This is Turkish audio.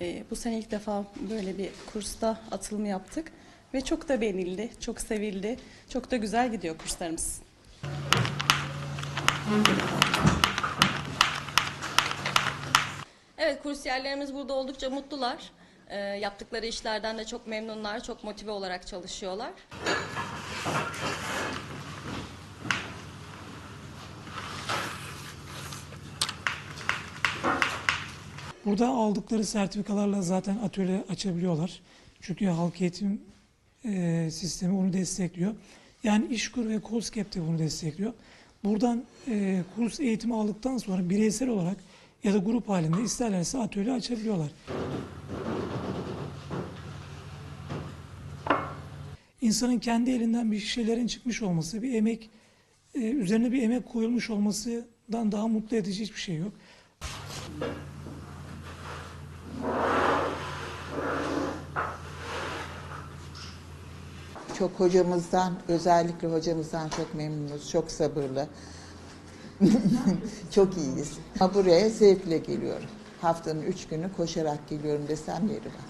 Ee, bu sene ilk defa böyle bir kursta atılım yaptık ve çok da beğenildi, çok sevildi. Çok da güzel gidiyor kurslarımız. Evet kursiyerlerimiz burada oldukça mutlular. Ee, yaptıkları işlerden de çok memnunlar, çok motive olarak çalışıyorlar. Burada aldıkları sertifikalarla zaten atölye açabiliyorlar. Çünkü halk eğitim e, sistemi onu destekliyor. Yani İşkur ve KOSGEB de bunu destekliyor. Buradan e, kurs eğitimi aldıktan sonra bireysel olarak ya da grup halinde isterlerse atölye açabiliyorlar. İnsanın kendi elinden bir şeylerin çıkmış olması, bir emek, e, üzerine bir emek koyulmuş olmasından daha mutlu edici hiçbir şey yok. çok hocamızdan, özellikle hocamızdan çok memnunuz. Çok sabırlı. çok iyiyiz. Ama buraya zevkle geliyorum. Haftanın üç günü koşarak geliyorum desem yeri var.